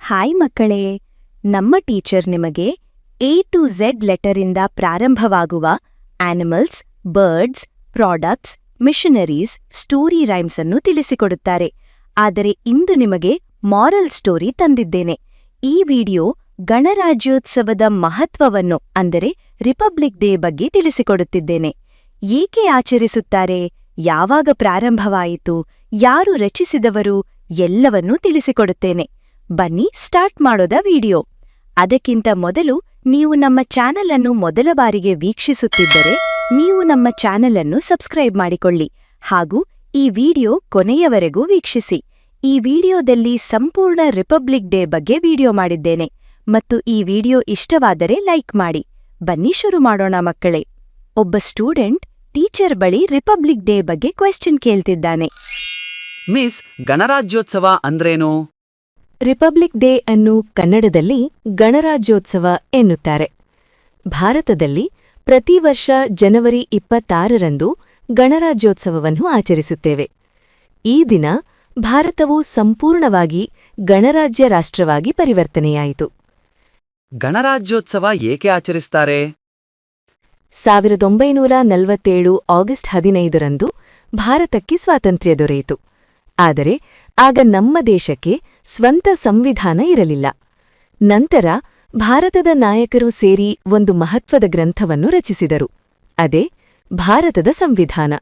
Hi ಮಕ್ಕಳೇ, ನಮ್ಮ teacher ನಿಮಗೆ ಎ ಟು ಝೆಡ್ ಲೆಟರಿಂದ ಪ್ರಾರಂಭವಾಗುವ animals birds products machineries story rhymes ಅನ್ನು ತಿಳಿಸಿಕೊಡುತ್ತಾರೆ. ಆದರೆ ಇಂದು ನಿಮಗೆ ಮಾರಲ್ ಸ್ಟೋರಿ ತಂದಿದ್ದೇನೆ. ಈ ವಿಡಿಯೋ ಗಣರಾಜ್ಯೋತ್ಸವದ ಮಹತ್ವವನ್ನು, ಅಂದರೆ ರಿಪಬ್ಲಿಕ್ ಡೇ ಬಗ್ಗೆ ತಿಳಿಸಿಕೊಡುತ್ತಿದ್ದೇನೆ. ಏಕೆ ಆಚರಿಸುತ್ತಾರೆ? ಯಾವಾಗ ಪ್ರಾರಂಭವಾಯಿತು? ಯಾರು ರಚಿಸಿದವರು ಎಲ್ಲವನ್ನೂ ತಿಳಿಸಿಕೊಡುತ್ತೇನೆ. ಬನ್ನಿ ಸ್ಟಾರ್ಟ್ ಮಾಡೋದ ವಿಡಿಯೋ. ಅದಕ್ಕಿಂತ ಮೊದಲು ನೀವು ನಮ್ಮ ಚಾನೆಲ್ ಅನ್ನು ಮೊದಲ ಬಾರಿಗೆ ವೀಕ್ಷಿಸುತ್ತಿದ್ದರೆ ನೀವು ನಮ್ಮ ಚಾನೆಲ್ ಅನ್ನು ಸಬ್ಸ್ಕ್ರೈಬ್ ಮಾಡಿಕೊಳ್ಳಿ ಹಾಗೂ ಈ ವಿಡಿಯೋ ಕೊನೆಯವರೆಗೂ ವೀಕ್ಷಿಸಿ. ಈ ವಿಡಿಯೋದಲ್ಲಿ ಸಂಪೂರ್ಣ ರಿಪಬ್ಲಿಕ್ ಡೇ ಬಗ್ಗೆ ವಿಡಿಯೋ ಮಾಡಿದ್ದೇನೆ. ಮತ್ತು ಈ ವಿಡಿಯೋ ಇಷ್ಟವಾದರೆ ಲೈಕ್ ಮಾಡಿ. ಬನ್ನಿ ಶುರು ಮಾಡೋಣ ಮಕ್ಕಳೇ. ಒಬ್ಬ ಸ್ಟೂಡೆಂಟ್ ಟೀಚರ್ ಬಳಿ ರಿಪಬ್ಲಿಕ್ ಡೇ ಬಗ್ಗೆ ಕ್ವೆಶ್ಚನ್ ಕೇಳ್ತಿದ್ದಾನೆ. ಮಿಸ್ ಗಣರಾಜ್ಯೋತ್ಸವ ಅಂದ್ರೇನು? ರಿಪಬ್ಲಿಕ್ ಡೇ ಅನ್ನು ಕನ್ನಡದಲ್ಲಿ ಗಣರಾಜ್ಯೋತ್ಸವ ಎನ್ನುತ್ತಾರೆ. ಭಾರತದಲ್ಲಿ ಪ್ರತಿ ವರ್ಷ ಜನವರಿ ಇಪ್ಪತ್ತಾರರಂದು ಗಣರಾಜ್ಯೋತ್ಸವವನ್ನು ಆಚರಿಸುತ್ತೇವೆ. ಈ ದಿನ ಭಾರತವು ಸಂಪೂರ್ಣವಾಗಿ ಗಣರಾಜ್ಯ ರಾಷ್ಟ್ರವಾಗಿ ಪರಿವರ್ತನೆಯಾಯಿತು. ಗಣರಾಜ್ಯೋತ್ಸವ ಏಕೆ ಆಚರಿಸುತ್ತಾರೆ ಸಾವಿರದ ಒಂಬೈನೂರ ನಲವತ್ತೇಳು ಆಗಸ್ಟ್ ಹದಿನೈದರಂದು ಭಾರತಕ್ಕೆ ಸ್ವಾತಂತ್ರ್ಯ ದೊರೆಯಿತು. ಆದರೆ ಆಗ ನಮ್ಮ ದೇಶಕ್ಕೆ ಸ್ವಂತ ಸಂವಿಧಾನ ಇರಲಿಲ್ಲ. ನಂತರ ಭಾರತದ ನಾಯಕರು ಸೇರಿ ಒಂದು ಮಹತ್ವದ ಗ್ರಂಥವನ್ನು ರಚಿಸಿದರು. ಅದೇ ಭಾರತದ ಸಂವಿಧಾನ.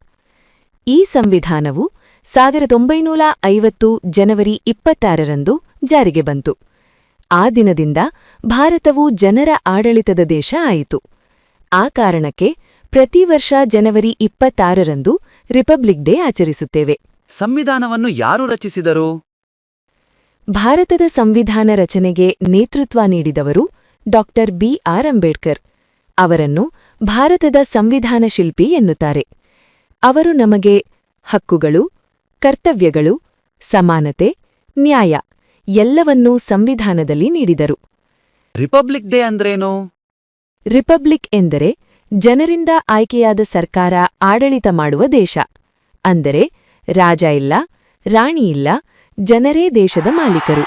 ಈ ಸಂವಿಧಾನವು ಸಾವಿರದ ಒಂಬೈನೂರ ಐವತ್ತು ಜನವರಿ ಇಪ್ಪತ್ತಾರರಂದು ಜಾರಿಗೆ ಬಂತು. ಆ ದಿನದಿಂದ ಭಾರತವು ಜನರ ಆಡಳಿತದ ದೇಶ ಆಯಿತು. ಆ ಕಾರಣಕ್ಕೆ ಪ್ರತಿ ವರ್ಷ ಜನವರಿ ಇಪ್ಪತ್ತಾರರಂದು ರಿಪಬ್ಲಿಕ್ ಡೇ ಆಚರಿಸುತ್ತೇವೆ. ಸಂವಿಧಾನವನ್ನು ಯಾರು ರಚಿಸಿದರು? ಭಾರತದ ಸಂವಿಧಾನ ರಚನೆಗೆ ನೇತೃತ್ವ ನೀಡಿದವರು ಡಾಕ್ಟರ್ ಬಿ ಆರ್ ಅಂಬೇಡ್ಕರ್. ಅವರನ್ನು ಭಾರತದ ಸಂವಿಧಾನ ಶಿಲ್ಪಿ ಎನ್ನುತ್ತಾರೆ. ಅವರು ನಮಗೆ ಹಕ್ಕುಗಳು ಕರ್ತವ್ಯಗಳು ಸಮಾನತೆ ನ್ಯಾಯ ಎಲ್ಲವನ್ನೂ ಸಂವಿಧಾನದಲ್ಲಿ ನೀಡಿದರು. ರಿಪಬ್ಲಿಕ್ ಡೇ ಅಂದ್ರೇನು? ರಿಪಬ್ಲಿಕ್ ಎಂದರೆ ಜನರಿಂದ ಆಯ್ಕೆಯಾದ ಸರ್ಕಾರ ಆಡಳಿತ ಮಾಡುವ ದೇಶ. ಅಂದರೆ ರಾಜ ಇಲ್ಲ ರಾಣಿ ಇಲ್ಲ ಜನರೇ ದೇಶದ ಮಾಲೀಕರು.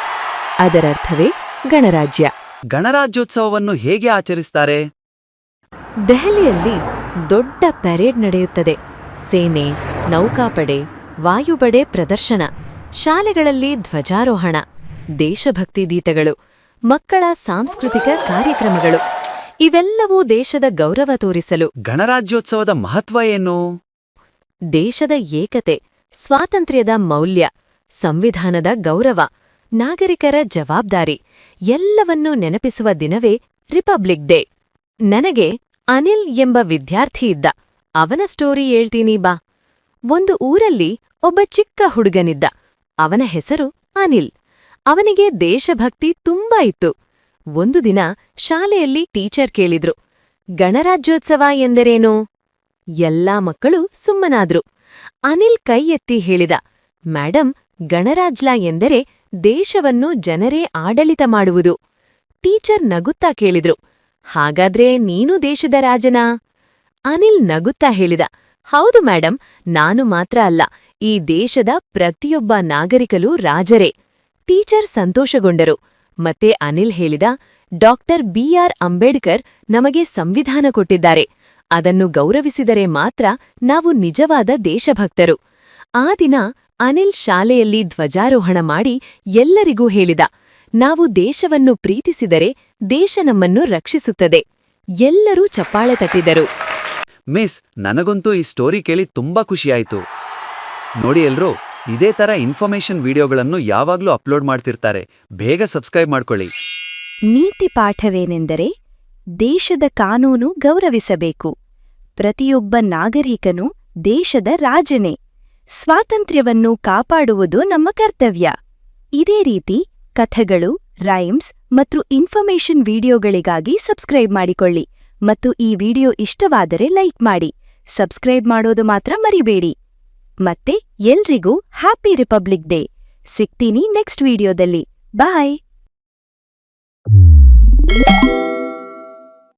ಅದರರ್ಥವೇ ಗಣರಾಜ್ಯ. ಗಣರಾಜ್ಯೋತ್ಸವವನ್ನು ಹೇಗೆ ಆಚರಿಸ್ತಾರೆ? ದೆಹಲಿಯಲ್ಲಿ ದೊಡ್ಡ ಪೆರೇಡ್ ನಡೆಯುತ್ತದೆ. ಸೇನೆ ನೌಕಾಪಡೆ ವಾಯುಪಡೆ ಪ್ರದರ್ಶನ ಶಾಲೆಗಳಲ್ಲಿ ಧ್ವಜಾರೋಹಣ ದೇಶಭಕ್ತಿ ಗೀತಗಳು ಮಕ್ಕಳ ಸಾಂಸ್ಕೃತಿಕ ಕಾರ್ಯಕ್ರಮಗಳು ಇವೆಲ್ಲವೂ ದೇಶದ ಗೌರವ ತೋರಿಸಲು. ಗಣರಾಜ್ಯೋತ್ಸವದ ಮಹತ್ವ ಏನು? ದೇಶದ ಏಕತೆ ಸ್ವಾತಂತ್ರ್ಯದ ಮೌಲ್ಯ, ಸಂವಿಧಾನದ ಗೌರವ, ನಾಗರಿಕರ ಜವಾಬ್ದಾರಿ ಎಲ್ಲವನ್ನೂ ನೆನಪಿಸುವ ದಿನವೇ ರಿಪಬ್ಲಿಕ್ ಡೇ. ನನಗೆ ಅನಿಲ್ ಎಂಬ ವಿದ್ಯಾರ್ಥಿ ಇದ್ದ. ಅವನ ಸ್ಟೋರಿ ಹೇಳ್ತೀನಿ ಬಾ. ಒಂದು ಊರಲ್ಲಿ ಒಬ್ಬ ಚಿಕ್ಕ ಹುಡುಗನಿದ್ದ. ಅವನ ಹೆಸರು ಅನಿಲ್. ಅವನಿಗೆ ದೇಶಭಕ್ತಿ ತುಂಬಾ ಇತ್ತು. ಒಂದು ದಿನ ಶಾಲೆಯಲ್ಲಿ ಟೀಚರ್ ಕೇಳಿದ್ರು, ಗಣರಾಜ್ಯೋತ್ಸವ ಎಂದರೇನು? ಎಲ್ಲಾ ಮಕ್ಕಳು ಸುಮ್ಮನಾದ್ರು. ಅನಿಲ್ ಕೈ ಎತ್ತಿ ಹೇಳಿದ, ಮೇಡಂ, ಗಣರಾಜ್ಲ ಎಂದರೆ ದೇಶವನ್ನು ಜನರೇ ಆಡಳಿತ ಮಾಡುವುದು. ಟೀಚರ್ ನಗುತ್ತಾ ಕೇಳಿದ್ರು, ಹಾಗಾದ್ರೆ ನೀನು ದೇಶದ ರಾಜನಾ? ಅನಿಲ್ ನಗುತ್ತಾ ಹೇಳಿದ, ಹೌದು ಮೇಡಂ, ನಾನು ಮಾತ್ರ ಅಲ್ಲ, ಈ ದೇಶದ ಪ್ರತಿಯೊಬ್ಬ ನಾಗರಿಕಲೂ ರಾಜರೇ. ಟೀಚರ್ ಸಂತೋಷಗೊಂಡರು, ಮತ್ತೆ ಅನಿಲ್ ಹೇಳಿದ, ಡಾಕ್ಟರ್ ಬಿಆರ್ ಅಂಬೇಡ್ಕರ್ ನಮಗೆ ಸಂವಿಧಾನ ಕೊಟ್ಟಿದ್ದಾರೆ ಅದನ್ನು ಗೌರವಿಸಿದರೆ ಮಾತ್ರ ನಾವು ನಿಜವಾದ ದೇಶಭಕ್ತರು. ಆ ದಿನ ಅನಿಲ್ ಶಾಲೆಯಲ್ಲಿ ಧ್ವಜಾರೋಹಣ ಮಾಡಿ ಎಲ್ಲರಿಗೂ ಹೇಳಿದ ನಾವು ದೇಶವನ್ನು ಪ್ರೀತಿಸಿದರೆ ದೇಶ ನಮ್ಮನ್ನು ರಕ್ಷಿಸುತ್ತದೆ. ಎಲ್ಲರೂ ಚಪ್ಪಾಳೆ ತಟ್ಟಿದರು. ಮಿಸ್ ನನಗಂತೂ ಈ ಸ್ಟೋರಿ ಕೇಳಿ ತುಂಬಾ ಖುಷಿಯಾಯಿತು. ನೋಡಿ ಎಲ್ರೂ ಇದೇ ತರ ಇನ್ಫಾರ್ಮೇಶನ್ ವಿಡಿಯೋಗಳನ್ನು ಯಾವಾಗ್ಲೂ ಅಪ್ಲೋಡ್ ಮಾಡ್ತಿರ್ತಾರೆ. ಬೇಗ ಸಬ್ಸ್ಕ್ರೈಬ್ ಮಾಡ್ಕೊಳ್ಳಿ. ನೀತಿ ಪಾಠವೇನೆಂದರೆ ದೇಶದ ಕಾನೂನು ಗೌರವಿಸಬೇಕು. ಪ್ರತಿಯೊಬ್ಬ ನಾಗರಿಕನು ದೇಶದ ರಾಜನೇ. ಸ್ವಾತಂತ್ರ್ಯವನ್ನು ಕಾಪಾಡುವುದು ನಮ್ಮ ಕರ್ತವ್ಯ. ಇದೇ ರೀತಿ ಕಥೆಗಳು, ರೈಮ್ಸ್ ಮತ್ತು ಇನ್ಫರ್ಮೇಷನ್ ವಿಡಿಯೋಗಳಿಗಾಗಿ ಸಬ್ಸ್ಕ್ರೈಬ್ ಮಾಡಿಕೊಳ್ಳಿ ಮತ್ತು ಈ ವಿಡಿಯೋ ಇಷ್ಟವಾದರೆ ಲೈಕ್ ಮಾಡಿ. ಸಬ್ಸ್ಕ್ರೈಬ್ ಮಾಡೋದು ಮಾತ್ರ ಮರಿಬೇಡಿ. ಮತ್ತೆ ಎಲ್ರಿಗೂ ಹ್ಯಾಪಿ ರಿಪಬ್ಲಿಕ್ ಡೇ. ಸಿಗ್ತೀನಿ ನೆಕ್ಸ್ಟ್ ವಿಡಿಯೋದಲ್ಲಿ. ಬಾಯ್.